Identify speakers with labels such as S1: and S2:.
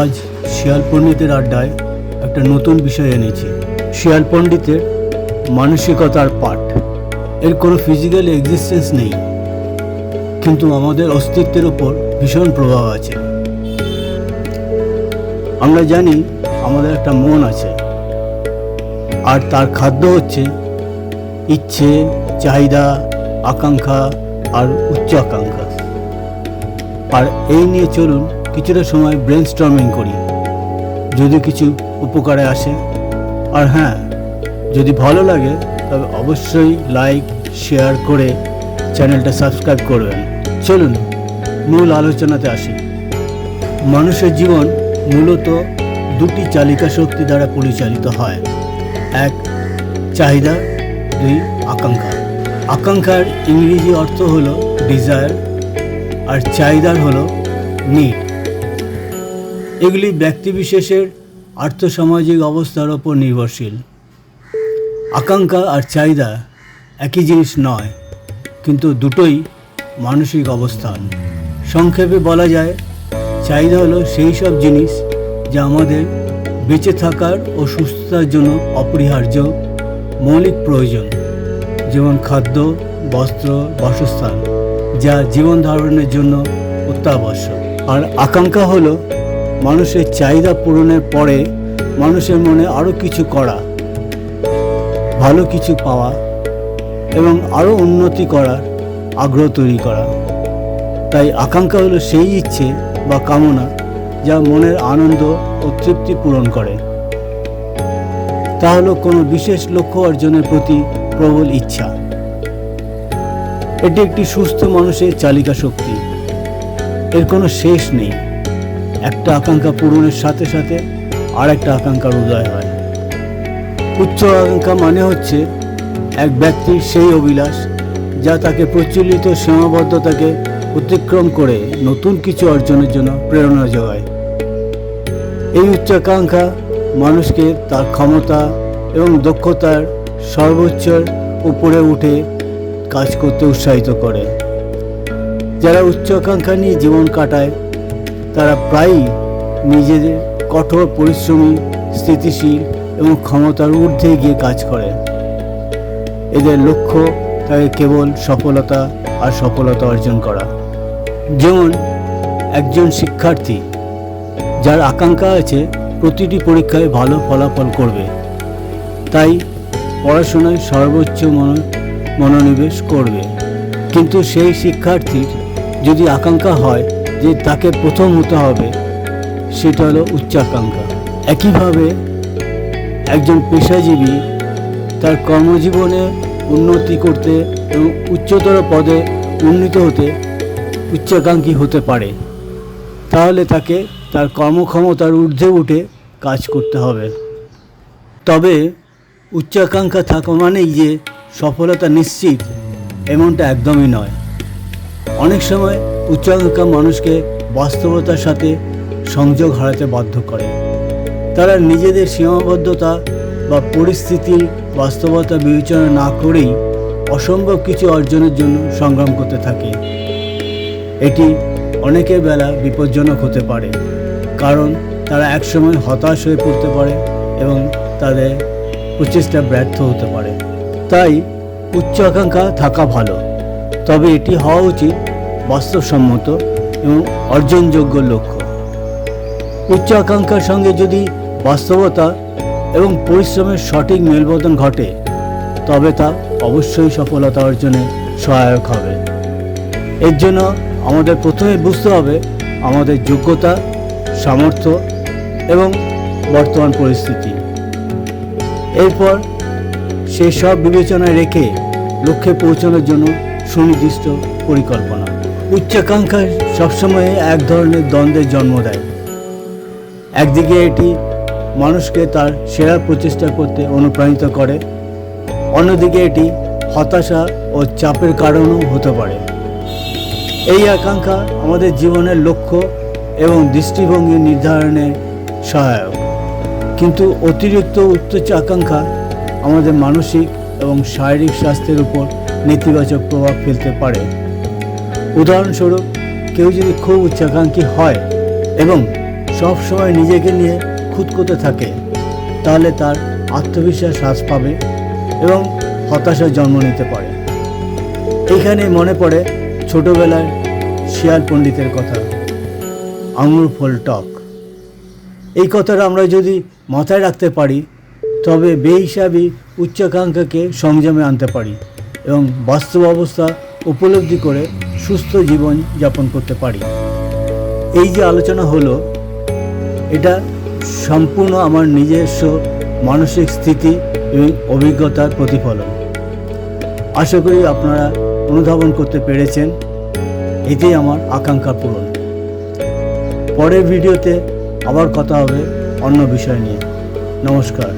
S1: আজ শিয়াল পণ্ডিতের আড্ডায় একটা নতুন বিষয় এনেছি। শিয়াল পণ্ডিতের মানসিকতার পাঠ। এর কোনো ফিজিক্যাল এক্সিস্টেন্স নেই। কিন্তু আমাদের অস্তিত্বের ওপর ভীষণ প্রভাব আছে। আমরা জানি আমাদের একটা মন আছে। আর তার খাদ্য হচ্ছে ইচ্ছে, চাহিদা, আকাঙ্ক্ষা আর উচ্চ আকাঙ্ক্ষা আর এই নিয়ে চলুন কিছুটা সময় ব্রেন স্টর্মিং করি। যদি কিছু উপকারে আসে। আর হ্যাঁ যদি ভালো লাগে, তবে অবশ্যই লাইক শেয়ার করে চ্যানেলটা সাবস্ক্রাইব করবেন। চলুন, মূল আলোচনাতে আসি। মানুষের জীবন মূলত দুটি চালিকা শক্তি দ্বারা পরিচালিত হয়। এক, চাহিদা, দুই, আকাঙ্ক্ষা। আকাঙ্ক্ষার ইংরেজি অর্থ হলো ডিজায়ার আর চাহিদার হলো নিড এগুলি ব্যক্তিবিশেষের আর্থসামাজিক অবস্থার ওপর নির্ভরশীল। আকাঙ্ক্ষা আর চাহিদা একই জিনিস নয়, কিন্তু দুটোই মানসিক অবস্থান। সংক্ষেপে বলা যায়, চাহিদা হলো সেই সব জিনিস যা আমাদের বেঁচে থাকার ও সুস্থতার জন্য অপরিহার্য মৌলিক প্রয়োজন, যেমন খাদ্য, বস্ত্র, বাসস্থান, যা জীবন ধারণের জন্য অত্যাবশ্যক। আর আকাঙ্ক্ষা হলো মানুষের চাহিদা পূরণের পরে মানুষের মনে আরও কিছু করা, ভালো কিছু পাওয়া এবং আরও উন্নতি করার আগ্রহ তৈরি করা। তাই আকাঙ্ক্ষা হলো সেই ইচ্ছে বা কামনা যা মনের আনন্দ ও তৃপ্তি পূরণ করে। তা হলো কোনো বিশেষ লক্ষ্য অর্জনের প্রতি প্রবল ইচ্ছা। এটি একটি সুস্থ মানুষের চালিকা শক্তি। এর কোনো শেষ নেই। একটা আকাঙ্ক্ষা পূরণের সাথে সাথে আর একটা আকাঙ্ক্ষার উদয় হয়। উচ্চ আকাঙ্ক্ষা মানে হচ্ছে এক ব্যক্তির সেই অভিলাষ যা তাকে প্রচলিত সীমাবদ্ধতাকে অতিক্রম করে নতুন কিছু অর্জনের জন্য প্রেরণা যোগায়। এই উচ্চাকাঙ্ক্ষা মানুষকে তার ক্ষমতা এবং দক্ষতার সর্বোচ্চর উপরে উঠে কাজ করতে উৎসাহিত করে। যারা উচ্চাকাঙ্ক্ষা নিয়ে জীবন কাটায় তারা প্রায়ই নিজেদের কঠোর পরিশ্রমী, স্থিতিশীল এবং ক্ষমতার ঊর্ধ্বে গিয়ে কাজ করে। এদের লক্ষ্য তাকে কেবল সফলতা আর সফলতা অর্জন করা। যেমন একজন শিক্ষার্থী, যার আকাঙ্ক্ষা আছে প্রতিটি পরীক্ষায় ভালো ফলাফল করবে। তাই পড়াশোনায় সর্বোচ্চ মনো, মনোনিবেশ করবে। কিন্তু সেই শিক্ষার্থীর যদি আকাঙ্ক্ষা হয় যে তাকে প্রথম হতে হবে, সেটা হলো উচ্চাকাঙ্ক্ষা। একইভাবে একজন পেশাজীবী তার কর্মজীবনে উন্নতি করতে এবং উচ্চতর পদে উন্নীত হতে উচ্চাকাঙ্ক্ষী হতে পারে। তাহলে তাকে তার কর্মক্ষমতার ঊর্ধ্বে উঠে কাজ করতে হবে। তবে উচ্চাকাঙ্ক্ষা থাকা মানেই যে সফলতা নিশ্চিত, এমনটা একদমই নয়। অনেক সময় উচ্চাকাঙ্ক্ষা মানুষকে বাস্তবতার সাথে সংযোগ হারাতে বাধ্য করে। তারা নিজেদের সীমাবদ্ধতা বা পরিস্থিতির বাস্তবতা বিবেচনা না করেই অসম্ভব কিছু অর্জনের জন্য সংগ্রাম করতে থাকে। এটি অনেকের বেলা বিপজ্জনক হতে পারে, কারণ তারা একসময় হতাশ হয়ে পড়তে পারে এবং তাদের প্রচেষ্টা ব্যর্থ হতে পারে। তাই উচ্চ আকাঙ্ক্ষা থাকা ভালো, তবে এটি হওয়া উচিত বাস্তবসম্মত এবং অর্জনযোগ্য লক্ষ্য। উচ্চ আকাঙ্ক্ষার সঙ্গে যদি বাস্তবতা এবং পরিশ্রমের সঠিক মেলবদন ঘটে, তবে তা অবশ্যই সফলতা অর্জনে সহায়ক হবে। এর জন্য আমাদের প্রথমে বুঝতে হবে আমাদের যোগ্যতা, সামর্থ্য এবং বর্তমান পরিস্থিতি। এরপর সেই সব বিবেচনায় রেখে লক্ষ্যে পৌঁছানোর জন্য সুনির্দিষ্ট পরিকল্পনা। উচ্চাকাঙ্ক্ষা সবসময় এক ধরনের দ্বন্দ্বের জন্ম দেয়। একদিকে এটি মানুষকে তার সেরা প্রচেষ্টা করতে অনুপ্রাণিত করে, অন্যদিকে এটি হতাশা ও চাপের কারণও হতে পারে। এই আকাঙ্ক্ষা আমাদের জীবনের লক্ষ্য এবং দৃষ্টিভঙ্গি নির্ধারণে সহায়ক। কিন্তু অতিরিক্ত উচ্চ আকাঙ্ক্ষা আমাদের মানসিক এবং শারীরিক স্বাস্থ্যের উপর নেতিবাচক প্রভাব ফেলতে পারে। উদাহরণস্বরূপ, কেউ যদি খুব উচ্চাকাঙ্ক্ষী হয় এবং সব সময় নিজেকে নিয়ে খুঁতকোতে থাকে, তাহলে তার আত্মবিশ্বাস হ্রাস পাবে এবং হতাশার জন্ম নিতে পারে। এখানে মনে পড়ে ছোটবেলায় শিয়াল পণ্ডিতের কথা। আঙুর ফল টক। এই কথাটা আমরা যদি মাথায় রাখতে পারি, তবে বেহিসাবি উচ্চাকাঙ্ক্ষাকে সংযমে আনতে পারি এবং বাস্তব অবস্থা উপলব্ধি করে সুস্থ জীবন যাপন করতে পারি। এই যে আলোচনা হলো, এটা সম্পূর্ণ আমার নিজস্ব মানসিক স্থিতি এবং অভিজ্ঞতার প্রতিফলন। আশা করি আপনারা অনুধাবন করতে পেরেছেন এতেই আমার আকাঙ্ক্ষা পূরণ। পরের ভিডিওতে আবার কথা হবে অন্য বিষয় নিয়ে। নমস্কার।